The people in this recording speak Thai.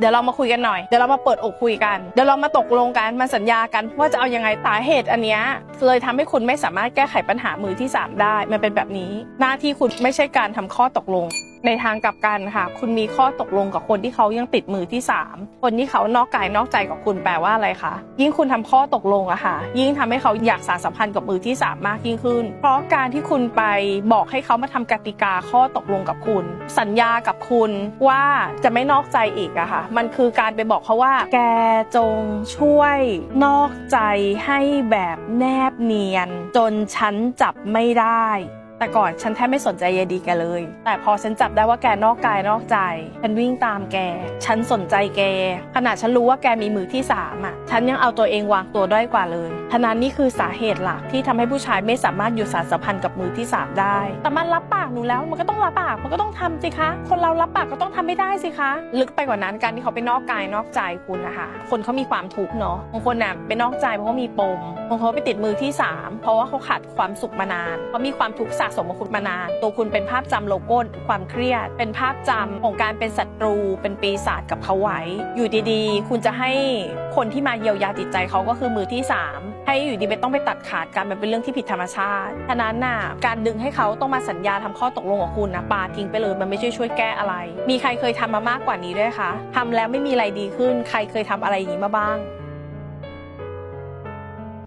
เดี๋ยวเรามาคุยกันหน่อย เดี๋ยวเรามาเปิดอกคุยกัน เดี๋ยวเรามาตกลงกันมาสัญญากันว่าจะเอายังไงสาเหตุอันเนี้ยเลยทำให้คุณไม่สามารถแก้ไขปัญหามือที่ 3 ได้ มันเป็นแบบนี้ หน้าที่คุณไม่ใช่การทำข้อตกลงในทางกลับกันค่ะ คุณมีข้อตกลงกับคนที่เขายังติดมือที่ 3 คนที่เขานอกกายนอกใจกับคุณแปลว่าอะไรคะยิ่งคุณทำข้อตกลงอะค่ะ ยิ่งทำให้เขาอยากสานสัมพันธ์กับมือที่ 3 มากยิ่งขึ้น เพราะการที่คุณไปบอกให้เขามาทำกติกาข้อตกลงกับคุณ สัญญากับคุณว่าจะไม่นอกใจอีกอะค่ะ มันคือการไปบอกเขาว่า แกจงช่วยนอกใจให้แบบแนบเนียน จนฉันจับไม่ได้ แต่ก่อนฉันแทบไม่สนใจยายดีแกเลย แต่พอฉันจับได้ว่าแกนอกกายนอกใจ ฉันวิ่งตามแก ฉันสนใจแก ขนาดฉันรู้ว่าแกมีมือที่สามอะ ฉันยังเอาตัวเองวางตัวด้อยกว่าเลยทนั้นนี่คือสาเหตุหลักที่ทำให้ผู้ชายไม่สามารถอยู่สารสัมพันธ์กับมือที่สามได้ แต่มันรับปากหนูแล้วมันก็ต้องรับปาก มันก็ต้องทำสิคะ คนเรารับปากก็ต้องทำไม่ได้สิคะ ลึกไปกว่านั้นการที่เขาไปนอกกายนอกใจคุณนะคะ คนเขามีความทุกข์เนาะ บางคนน่ะไปนอกใจเพราะว่ามีปม บางคนไปติดมือที่สามเพราะว่าเขาขาดความสุขมานานเขามีความทุกข์สะสมของคุณมานาน ตัวคุณเป็นภาพจำโลโก้ความเครียด เป็นภาพจำของการเป็นศัตรู เป็นปีศาจกับเขาไว้ อยู่ดีๆ คุณจะให้คนที่มาเยียวยาจิตใจเขาก็คือมือที่สามให้อยู่ดีไปต้องไปตัดขาดกันมันเป็นเรื่องที่ผิดธรรมชาติฉะนั้นน่ะการดึงให้เขาต้องมาสัญญาทำข้อตกลงกับคุณนะปาทิ้งไปเลยมันไม่ช่วยช่วยแก้อะไร มีใครเคยทำมามากกว่านี้ด้วยคะทำแล้วไม่มีอะไรดีขึ้น ใครเคยทำอะไรอย่างนี้มาบ้าง